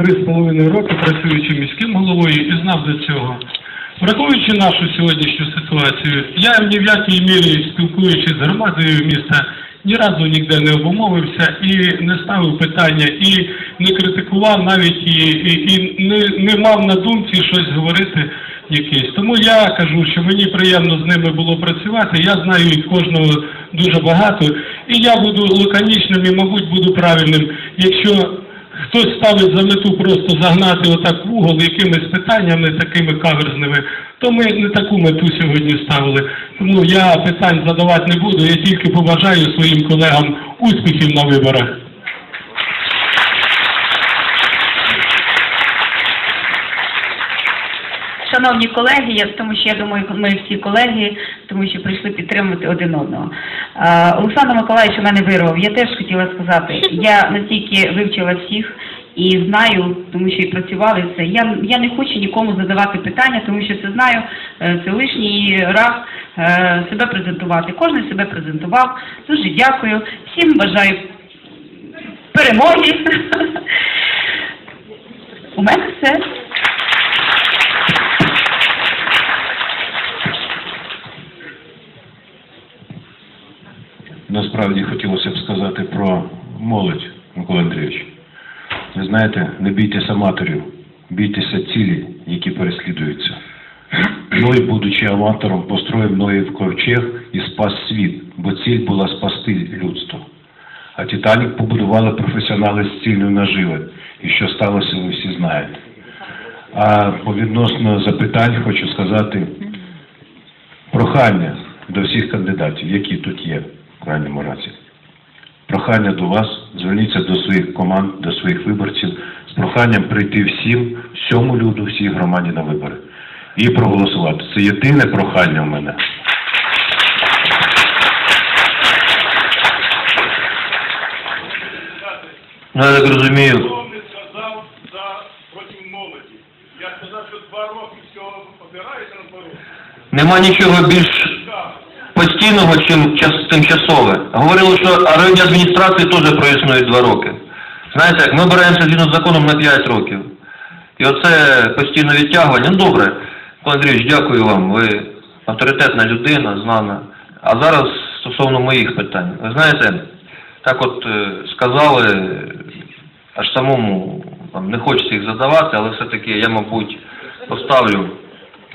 три з половиною роки працюючи міським головою і знав до цього. Враховуючи нашу сьогоднішню ситуацію, я ні в якій мірі спілкуючись з громадою міста, ні разу ніде не обумовився і не ставив питання, і не критикував навіть і, і, і не, не мав на думці щось говорити якесь. Тому я кажу, що мені приємно з ними було працювати. Я знаю їх кожного дуже багато, і я буду лаконічним і, мабуть, буду правильним, якщо хтось ставить за мету просто загнати отак в угол якимись питаннями такими каверзними, то ми не таку мету сьогодні ставили. Тому я питань задавати не буду, я тільки побажаю своїм колегам успіхів на виборах. Шановні колеги, я тому що я думаю, ми всі колеги, тому що прийшли підтримувати один одного. Олександр Миколаївич у мене вирвав. Я теж хотіла сказати, я настільки вивчила всіх і знаю, тому що і працювали це. Я, я не хочу нікому задавати питання, тому що це знаю, е, це лишній раз е, себе презентувати. Кожен себе презентував. Дуже дякую. Всім бажаю перемоги. У мене все. Насправді хотілося б сказати про молодь, Микола Андрійович. Ви знаєте, не бійтеся аматорів, бійтеся цілі, які переслідуються. Ной, будучи аматором, построїв Ной в ковчег і спас світ, бо ціль була спасти людство. А Титанік побудували професіонали з ціллю наживи. І що сталося, ви всі знаєте. А по відносно запитань хочу сказати прохання до всіх кандидатів, які тут є в крайньому разі. Прохання до вас, зверніться до своїх команд, до своїх виборців з проханням прийти всім, всьому люду, всій громаді на вибори і проголосувати. Це єдине прохання в мене. Ну, я так розумію, Хто не сказав за проти молоді? Я сказав, що два роки всього обирається на два роки. нема нічого більш. Постійного, чим час, тимчасове. Говорили, що райадміністрації теж проіснують два роки. Знаєте, ми обираємося згідно з законом на 5 років. І оце постійне відтягування. Ну добре, Пане Андрійович, дякую вам. Ви авторитетна людина, знана. А зараз стосовно моїх питань. Ви знаєте, так от е, сказали, аж самому там, не хочеться їх задавати, але все-таки я, мабуть, поставлю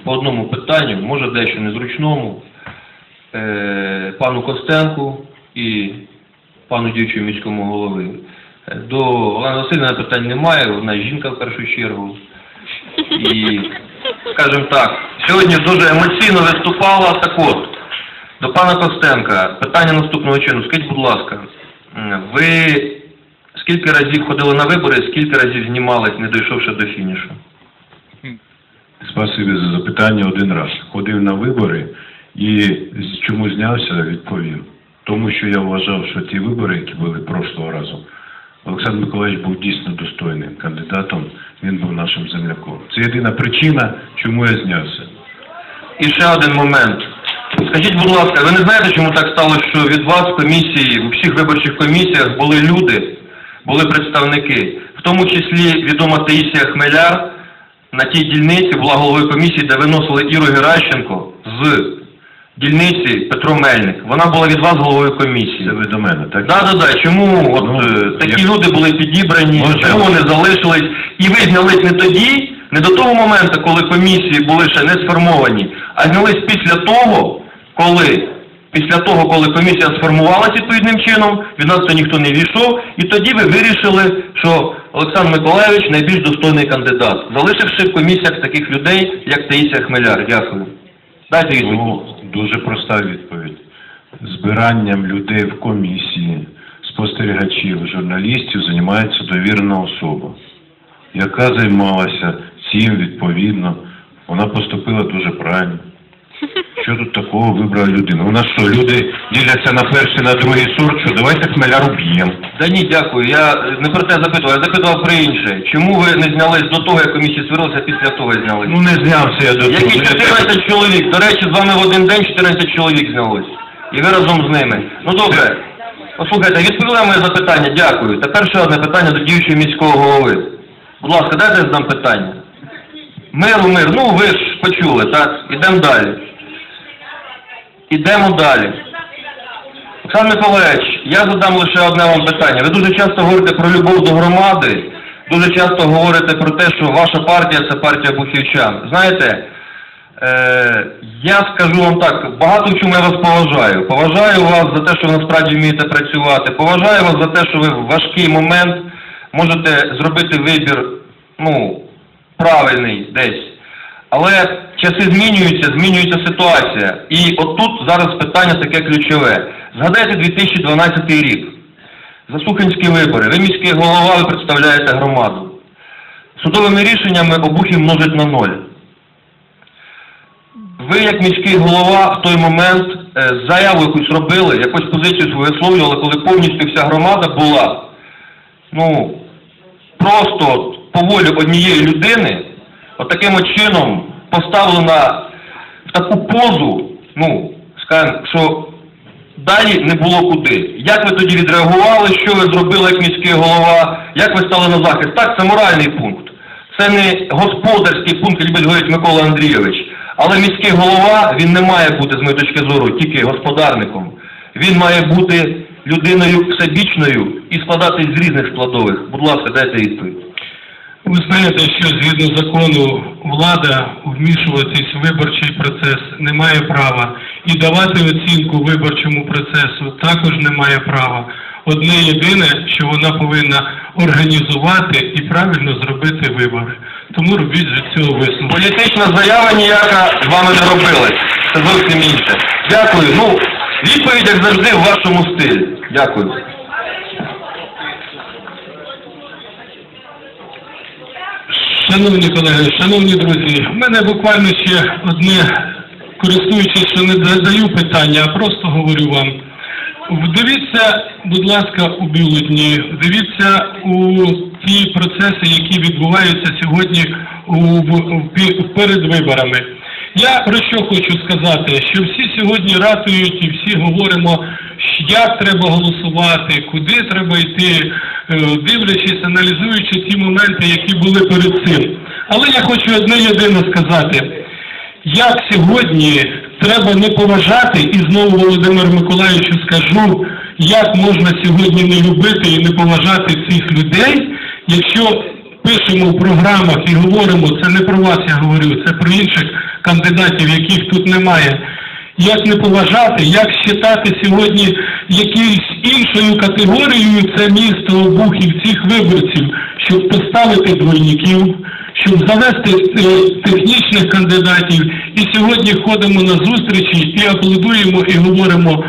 по одному питанню, може дещо незручному, пану Костенку і пану діючому міському голові. Е, До Олени Васильівни питань немає, вона жінка в першу чергу. І, скажімо так, сьогодні дуже емоційно виступала. Так от, до пана Костенка, питання наступного чину. Скажіть, будь ласка, ви скільки разів ходили на вибори, скільки разів знімались, не дійшовши до фінішу? Спасибі за запитання один раз. Ходив на вибори і чому знявся, відповів. Тому що я вважав, що ті вибори, які були прошлого разу, Олександр Миколаївич був дійсно достойним кандидатом, він був нашим земляком. Це єдина причина, чому я знявся. І ще один момент. Скажіть, будь ласка, ви не знаєте, чому так сталося, що від вас в комісії, у всіх виборчих комісіях були люди, були представники, в тому числі відома Таїсія Хмеляр на тій дільниці була головою комісії, де виносили Іру Геращенко з дільниці Петро Мельник. Вона була від вас головою Це комісії. ви до мене, так? Да, да, да. Чому от Ну, е, такі я- люди були підібрані, Може, чому вони залишились? І ви знялись не тоді, не до того моменту, коли комісії були ще не сформовані, а знялись після того, коли після того, коли комісія сформувалася відповідним чином, від нас то ніхто не війшов, і тоді ви вирішили, що Олександр Миколаївич найбільш достойний кандидат, залишивши в комісіях таких людей, як Таїсія Хмеляр. Дякую. Дайте відповідь. Ну, дуже проста відповідь. Збиранням людей в комісії, спостерігачів, журналістів займається довірена особа, яка займалася цим відповідно. Вона поступила дуже правильно. Що тут такого вибрала людина? У нас що, люди діляться на перший, на другий сорт, що давайте хмеля уб'ємо. Да ні, дякую. Я не про те запитував, я запитував про інше. Чому ви не знялись до того, як комісія створилася, а після того знялись? Ну не знявся я до того. Які 14 чоловік? До речі, з вами в один день 14 чоловік знялось. І ви разом з ними. Ну добре. Послухайте, відповіли на моє запитання, дякую. Тепер ще одне питання до діючого міського голови. Будь ласка, дайте задам питання. Миру, мир. Ну, ви ж почули, так? Ідемо далі. Ідемо далі. Олександр Миколаївич, я задам лише одне вам питання. Ви дуже часто говорите про любов до громади, дуже часто говорите про те, що ваша партія це партія бухівчан. Знаєте, е, я скажу вам так, багато в чому я вас поважаю. Поважаю вас за те, що ви насправді вмієте працювати. Поважаю вас за те, що ви в важкий момент можете зробити вибір, ну, правильний десь. Але часи змінюються, змінюється ситуація. І отут зараз питання таке ключове. Згадайте 2012 рік. Засухинські вибори. Ви міський голова, ви представляєте громаду. Судовими рішеннями обухів множить на ноль. Ви, як міський голова, в той момент е, заяву якусь робили, якусь позицію свою висловлювали, коли повністю вся громада була, ну, просто по волі однієї людини, отаким от чином поставлена в таку позу, ну, скажімо, що далі не було куди. Як ви тоді відреагували, що ви зробили як міський голова, як ви стали на захист? Так, це моральний пункт. Це не господарський пункт, як говорить Микола Андрійович. Але міський голова, він не має бути, з моєї точки зору, тільки господарником. Він має бути людиною всебічною і складатись з різних складових. Будь ласка, дайте відповідь. Ви знаєте, що згідно закону влада вмішуватись в виборчий процес не має права і давати оцінку виборчому процесу також не має права. Одне єдине, що вона повинна організувати і правильно зробити вибори. Тому робіть з цього висновок. Політична заява ніяка з вами не робилась. Це зовсім інше. Дякую. Ну, відповідь, як завжди, в вашому стилі. Дякую. Шановні колеги, шановні друзі, в мене буквально ще одне, користуючись, що не задаю питання, а просто говорю вам. Вдивіться, будь ласка, у бюлетні, дивіться у ті процеси, які відбуваються сьогодні у, перед виборами. Я про що хочу сказати, що всі сьогодні ратують і всі говоримо, як треба голосувати, куди треба йти, е, дивлячись, аналізуючи ті моменти, які були перед цим. Але я хочу одне єдине сказати. Як сьогодні треба не поважати, і знову Володимир Миколаївичу скажу, як можна сьогодні не любити і не поважати цих людей, якщо пишемо в програмах і говоримо, це не про вас я говорю, це про інших кандидатів, яких тут немає. Як не поважати, як вважати сьогодні якоюсь іншою категорією це місто обухів цих виборців, щоб поставити двойників, щоб завести е, технічних кандидатів. І сьогодні ходимо на зустрічі і аплодуємо і говоримо,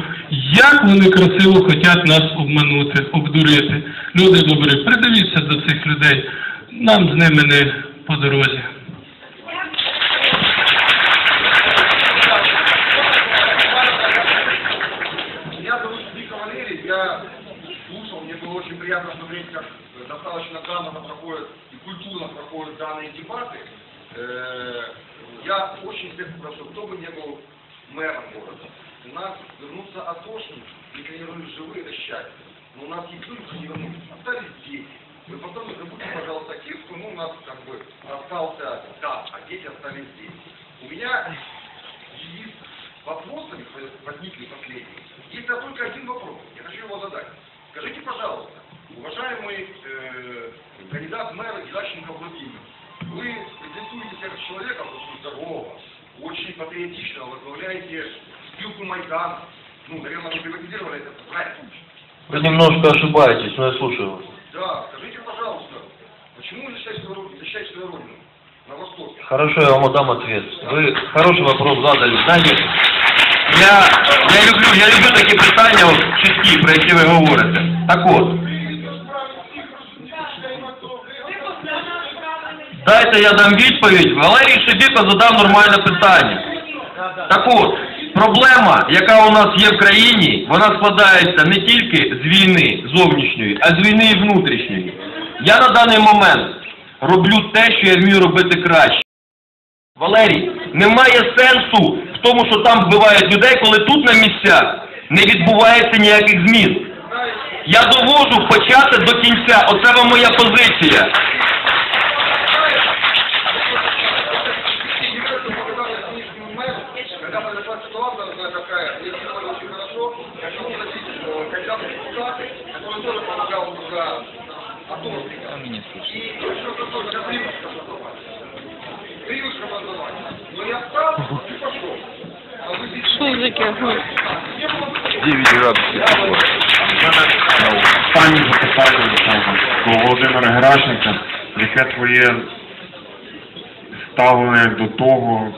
як вони красиво хочуть нас обманути, обдурити. Люди добрі, придивіться до цих людей. Нам з ними не по дорозі. Э, достаточно грамотно проходят и культурно проходят данные дебаты. Э, Я очень всех прошу, кто бы не был мэром города, у нас вернутся атошники, вернулись живые, это счастье. Но у нас есть люди, не вернулись, остались дети. Вы потом не забудьте, пожалуйста, тех, кто ну, у нас как бы остался там, а дети остались здесь. У меня есть вопросами, возникли последние, есть только один вопрос. Я хочу его задать. презентуетесь как человека очень здорового, очень патриотичного, возглавляете спилку Майдан. Ну, наверное, вы приватизировали это, правильно? Вы немножко ошибаетесь, но я слушаю вас. Да, скажите, пожалуйста, почему вы защищаете свою, родину- защищаете свою родину на Востоке? Хорошо, я вам дам ответ. Вы хороший вопрос задали. Знаєте, я, я люблю, я люблю такі питання от, чіткі, про які ви говорите. Так от. Дайте я дам відповідь. Валерій Шебіко задав нормальне питання. Так от, проблема, яка у нас є в країні, вона складається не тільки з війни зовнішньої, а з війни і внутрішньої. Я на даний момент роблю те, що я вмію робити краще. Валерій, немає сенсу в тому, що там вбивають людей, коли тут на місцях не відбувається ніяких змін. Я довожу почати до кінця. Оце вам моя позиція. вы здесь... Що за таке? Не было бы 9 градусів. Останнє запитання там, до Володимира Геращенка, яке твоє ставлення до того,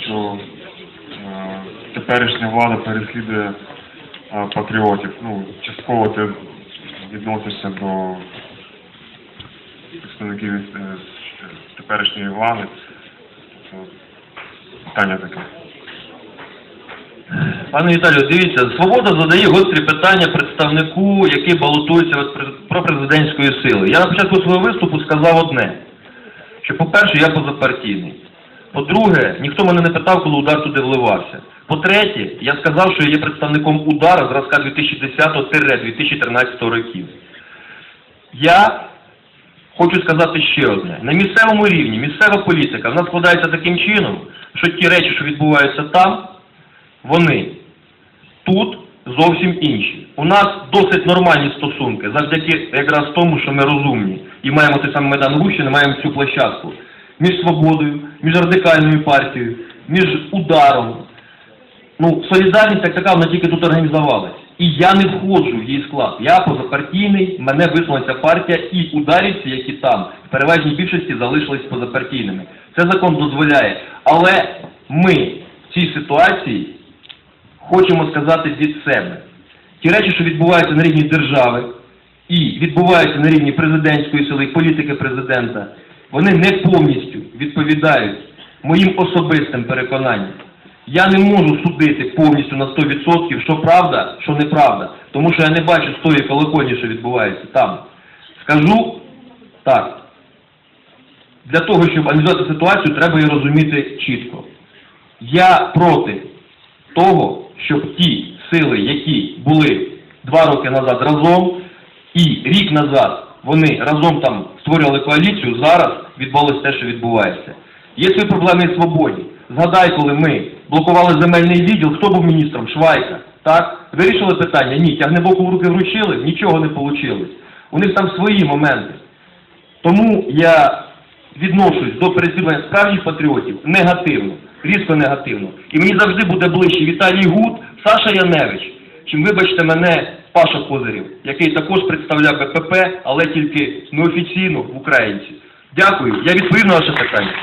що е, теперішня влада переслідує е, патріотів. Ну, частково ти відносишся до представників е, з теперішньої влади. То Питання таке. Пане Віталію, дивіться, Свобода задає гострі питання представнику, який балотується від пропрезидентської сили. Я на початку свого виступу сказав одне, що, по-перше, я позапартійний. По-друге, ніхто мене не питав, коли удар туди вливався. По-третє, я сказав, що я є представником удара зразка 2010-2013 років. Я хочу сказати ще одне. На місцевому рівні місцева політика вона складається таким чином, що ті речі, що відбуваються там, вони тут зовсім інші. У нас досить нормальні стосунки, завдяки якраз тому, що ми розумні і маємо той самий Майдан Гущини, маємо цю площадку між свободою, між радикальною партією, між ударом. Ну, солідарність як така, вона тільки тут організувалась. І я не входжу в її склад. Я позапартійний, мене висунулася партія, і ударівці, які там, в переважній більшості залишились позапартійними. Це закон дозволяє. Але ми в цій ситуації хочемо сказати від себе. Ті речі, що відбуваються на рівні держави і відбуваються на рівні президентської сили політики президента, вони не повністю відповідають моїм особистим переконанням. Я не можу судити повністю на 100%, що правда, що неправда, тому що я не бачу з тої колокольні, що відбувається там. Скажу так. Для того, щоб аналізувати ситуацію, треба її розуміти чітко. Я проти того, щоб ті сили, які були два роки назад разом, і рік назад вони разом там створювали коаліцію, зараз відбулося те, що відбувається. Є свої проблеми і свободі. Згадай, коли ми блокували земельний відділ, хто був міністром? Швайка. Так? Вирішили питання? Ні. Тягнебоку в руки вручили, нічого не вийшло. У них там свої моменти. Тому я відношусь до переслідування справжніх патріотів негативно, різко негативно. І мені завжди буде ближче Віталій Гуд, Саша Яневич, чим, вибачте мене, Паша Козирів, який також представляв БПП, але тільки неофіційно в Українці. Дякую. Я відповів на ваше питання.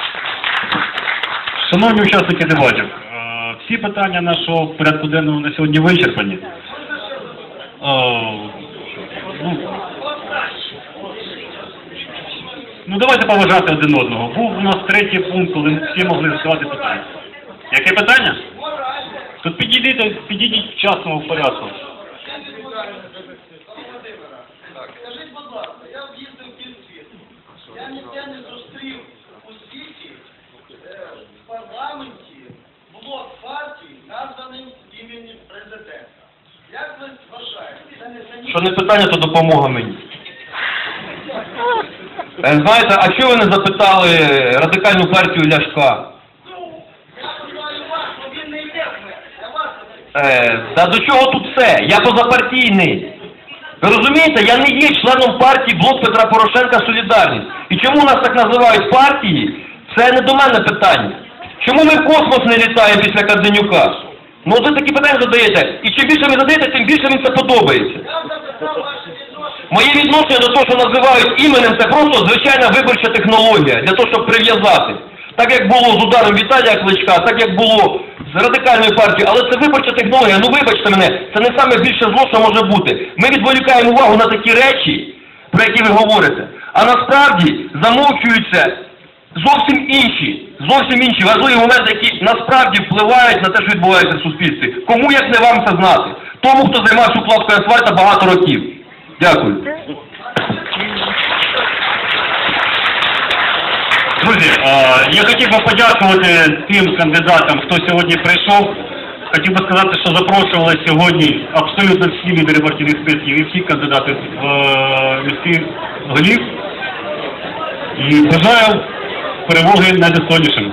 Шановні учасники дебатів, е, всі питання нашого порядку денного на сьогодні вичерпані. Е, ну, Ну давайте поважати один одного. Був у нас третій пункт, коли всі могли задавати питання. Яке питання? Тут підійдіть, підійдіть в частному порядку. Скажіть, будь ласка, я в'їздив в Київсвіт. Я ніде не зустрів у світі е, в парламенті блок партій, названий імені президента. Як ви вважаєте, це не Що не питання, то допомога мені. Е, Знаєте, а чого ви не запитали радикальну партію Ляшка? Він. Е, та до чого тут все? Я позапартійний. Ви розумієте, я не є членом партії Блок Петра Порошенка Солідарність. І чому нас так називають партії, це не до мене питання. Чому ми в космос не літаємо після Каденюка? Ну ви такі питання задаєте. І чим більше ви задаєте, тим більше мені це подобається. Я запитав ваше відношення. Моє відношення до того, що називають іменем, це просто звичайна виборча технологія для того, щоб прив'язати. Так як було з ударом Віталія Кличка, так як було з радикальною партією, але це виборча технологія. Ну вибачте мене, це не саме більше зло, що може бути. Ми відволікаємо увагу на такі речі, про які ви говорите, а насправді замовчуються зовсім інші, зовсім інші важливі моменти, які насправді впливають на те, що відбувається в суспільстві. Кому як не вам це знати? Тому, хто займався укладкою асфальта багато років. Дякую. Друзі, е, я хотів би подякувати тим кандидатам, хто сьогодні прийшов. Хотів би сказати, що запрошували сьогодні абсолютно всі лідери партійних списків і всі кандидати в е, міських голів. І бажаю перемоги найдостойнішим.